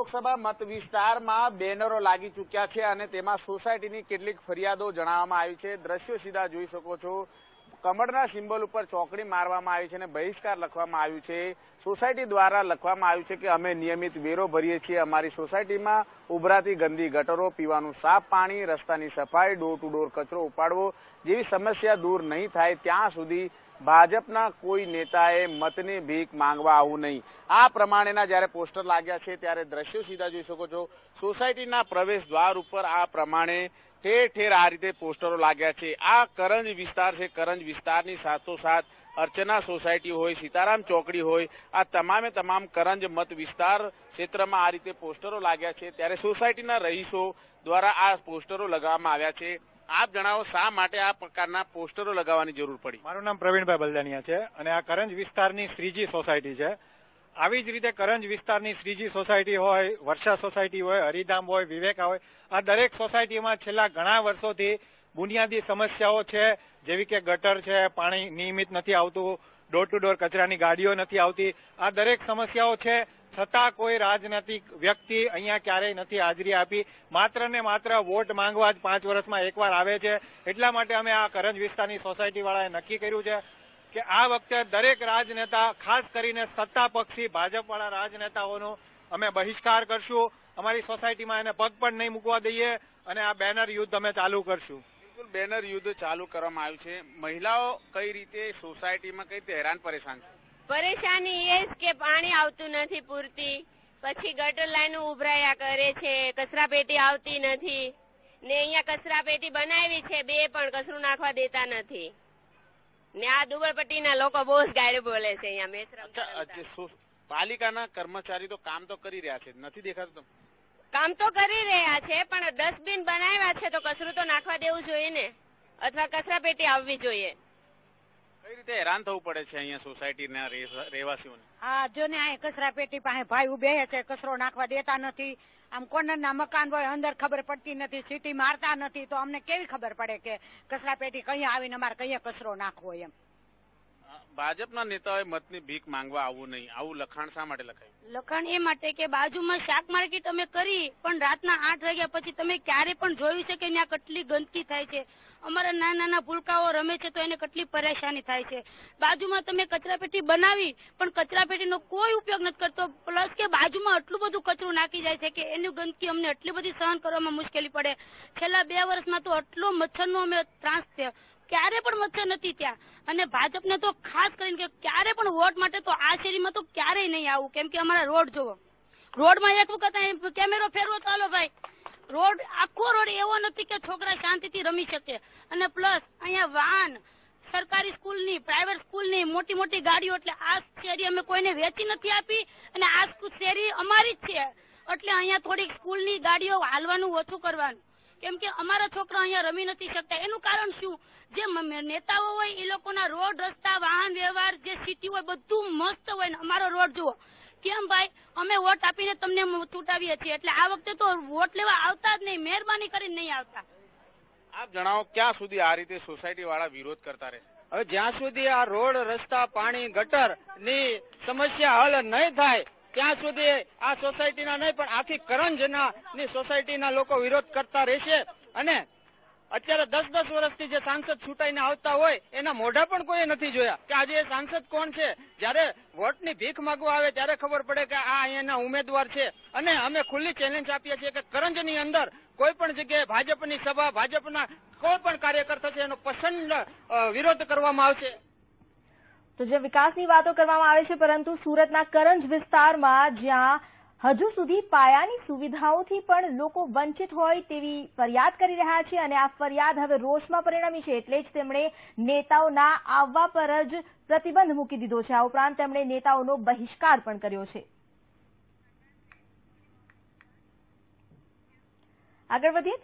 લોકસભા મત વિસ્તારમાં બેનરો લાગી ચૂક્યા છે અને તેમાં સોસાયટીની કેટલીક ફરિયાદો જણાવવામાં આવી છે. દ્રશ્યો સીધા જોઈ શકો છો. કમળના સિમ્બોલ ઉપર ચોકડી મારવામાં આવી છે અને બહિષ્કાર લખવામાં આવ્યું છે. સોસાયટી દ્વારા લખવામાં આવ્યું છે કે અમે નિયમિત વેરો ભરીએ છીએ. અમારી સોસાયટીમાં ઉભરાતી ગંદી ગટરો, પીવાનું સાફ પાણી, રસ્તાની સફાઈ ડોર ટુ ડોર કચરો ઉપાડવો જેવી સમસ્યા દૂર નહીં થાય. ત્યાં સુધી ભાજપના કોઈ નેતાએ મતની ભીખ માંગવા આવું નહીં. આ પ્રમાણેના જ્યારે પોસ્ટર લાગ્યા છે, ત્યારે દ્રશ્યો સીધા જોઈ શકો છો. સોસાયટીના પ્રવેશ દ્વાર ઉપર આ પ્રમાણે ઠેર ઠેર આ રીતે પોસ્ટરો લાગ્યા છે. આ કરંજ વિસ્તાર છે. કરંજ વિસ્તારની સાથોસાથ અર્ચના સોસાયટી હોય, સીતારામ ચોકડી હોય, આ તમામે તમામ કરંજ મત વિસ્તાર ક્ષેત્રમાં આ રીતે પોસ્ટરો લાગ્યા છે. ત્યારે સોસાયટીના રહીશો દ્વારા આ પોસ્ટરો લગાવવામાં આવ્યા છે. આપ જણાવો શા માટે આ પ્રકારના પોસ્ટરો લગાવવાની જરૂર પડી? મારું નામ પ્રવીણભાઈ બલદાનિયા છે અને આ કરંજ વિસ્તારની શ્રીજી સોસાયટી છે. આવી જ રીતે કરંજ વિસ્તારની શ્રીજી સોસાયટી હોય, વર્ષા સોસાયટી હોય, હરિધામ હોય, વિવેકા હોય, આ દરેક સોસાયટીમાં છેલ્લા ઘણા વર્ષોથી બુનિયાદી સમસ્યાઓ છે, જેવી કે ગટર છે, પાણી નિયમિત નથી આવતું ડોર ટુ ડોર કચરાની ગાડીઓ નથી આવતી. આ દરેક સમસ્યાઓ છે છતાં કોઈ રાજનૈતિક વ્યક્તિ અહીંયા ક્યારેય નથી હાજરી આપી. માત્ર ને માત્ર વોટ માંગવા જ પાંચ વર્ષમાં એકવાર આવે છે. એટલા માટે અમે આ કરંજ વિસ્તારની સોસાયટી વાળાએ નક્કી કર્યું છે કે આ વખતે દરેક રાજનેતા, ખાસ કરીને સત્તા પક્ષી, ભાજપવાળા રાજનેતાઓનો અમે બહિષ્કાર કરશું. અમારી સોસાયટીમાં એને પગ પણ નહીં મૂકવા દઈએ અને આ બેનર યુદ્ધ અમે ચાલુ કરશું. બેનર યુદ્ધ ચાલુ કરવામાં આવ્યું છે. મહિલાઓ કઈ રીતે સોસાયટીમાં કઈ રીતે હેરાન પરેશાન છે? પરેશાની એ જ કે પાણી આવતું નથી પૂરતી. પછી ગટર લાઈન ઉભરાયા કરે છે કચરા પેટી આવતી નથી. ને અહીંયા કચરા પેટી બનાવી છે બે પણ કચરું નાખવા દેતા નથી. ને આ દુબળપટ્ટીના લોકો બહુ જ ગાયડ બોલે છે અહીંયા સો- પાલિકાના કર્મચારી તો કામ તો કરી રહ્યા છે નથી દેખાતું? કામ તો કરી રહ્યા છે પણ ડસ્ટબિન બનાવ્યા છે તો કચરું તો નાખવા દેવું જોઈએ ને? અથવા કચરા પેટી આવવી જોઈએ? રીતે હેરાન થવું પડે છે અહીંયા સોસાયટીના રહેવા- રહેવાસીઓને. હા જો ને આ કચરા પેટી પાસે ભાઈ ઉભે છે, કચરો નાખવા દેતા નથી. આમ કોર્નરના મકાન હોય, અંદર ખબર પડતી નથી, સીટી મારતા નથી, તો અમને કેવી ખબર પડે કે કચરા પેટી કઈ આવીને અમારે કઈ કચરો નાખવો એમ? ભાજપના નેતાઓએ મતની ભીખ માંગવા આવવું નહીં. આવું લખાણ શા માટે લખાયું? લખાણ એ માટે કે બાજુમાં શાક માર્કેટ અમે કરી, પણ રાતના આઠ વાગ્યા પછી તમે ક્યારે પણ જોયું છે કે ત્યાં કેટલી ગંદકી થાય છે? અમારા નાના નાના ભૂલકાઓ રમે છે તો એને કેટલી પરેશાની થાય છે? બાજુમાં તમે કચરાપેટી બનાવી, પણ કચરાપેટીનો કોઈ ઉપયોગ નથી કરતો. પ્લસ કે બાજુમાં આટલું બધું કચરું નાખી જાય છે કે એની ગંદકી અમને એટલી બધી સહન કરવામાં મુશ્કેલી પડે. છેલ્લા બે વર્ષમાં તો આટલો મચ્છરનો અમે ત્રાસ થયો. ક્યારે પણ મચ્છર નથી ત્યાં. અને ભાજપને તો ખાસ કરીને ક્યારે પણ વોટ માટે તો આ શેરીમાં તો ક્યારેય નહીં આવું. કેમ કે અમારા રોડ જોવો રોડમાં એક વખત કેમેરો ફેરવો ચાલો ભાઈ. રોડ, આખો રોડ એવો નથી કે છોકરા શાંતિથી રમી શકે. અને પ્લસ અહીંયા વાહન, સરકારી સ્કૂલની પ્રાઇવેટ સ્કૂલની મોટી મોટી ગાડીઓ, એટલે આ શેરી અમે કોઈને વેચી નથી આપી. અને આ શેરી અમારી જ છે. એટલે અહીંયા થોડીક સ્કૂલની ગાડીઓ હાલવાનું ઓછું કરવાનું. કેમ કે અમારા છોકરા અહીંયા રમી નથી શકતા. એનું કારણ શું? જે મ- નેતાઓ હોય એ લોકોના રોડ રસ્તા વાહન વ્યવહાર જે સિટી હોય બધું મસ્ત હોય ને અમારો રોડ જુઓ. કેમ ભાઈ? અમે વોટ આપીને તમને ચૂંટાવીએ છીએ. એટલે આ વખતે તો વોટ લેવા આવતા જ નહીં. મહેરબાની કરીને નહીં આવતા. આપ જણાવો ક્યાં સુધી આ રીતે સોસાયટી વાળા વિરોધ કરતા રહે હવે જ્યાં સુધી આ રોડ રસ્તા પાણી ગટરની સમસ્યા હલ નહીં થાય ત્યાં સુધી આ સોસાયટીના નહીં, પણ આખી કરંજના ની સોસાયટીના લોકો વિરોધ કરતા રહેશે. અને અત્યારે દસ દસ વર્ષથી જે સાંસદ છૂટાઈને આવતા હોય, એના મોઢા પણ કોઈએ નથી જોયા કે આજે એ સાંસદ કોણ છે? જ્યારે વોટની ભીખ માંગવા આવે ત્યારે ખબર પડે કે આ અહીંયાના ઉમેદવાર છે. અને અમે ખુલ્લી ચેલેન્જ આપીએ છીએ કે કરંજની અંદર કોઈ પણ જગ્યાએ ભાજપની સભા, ભાજપના કોઈ પણ કાર્યકર થશે એનો પસંદ વિરોધ કરવામાં આવશે. તો જે વિકાસની વાતો કરવામાં આવે છે, પરંતુ સુરતના કરંજ વિસ્તારમાં જ્યાં હજુ સુધી પાયાની સુવિધાઓથી પણ લોકો વંચિત હોય તેવી ફરિયાદ કરી રહ્યા છે અને આ ફરિયાદ હવે રોષમાં પરિણમી છે, એટલે જ તેમણે નેતાઓના આવવા પર જ પ્રતિબંધ મૂકી દીધો છે. આ ઉપરાંત તેમણે નેતાઓનો બહિષ્કાર પણ કર્યો છે. આગળ વધીએ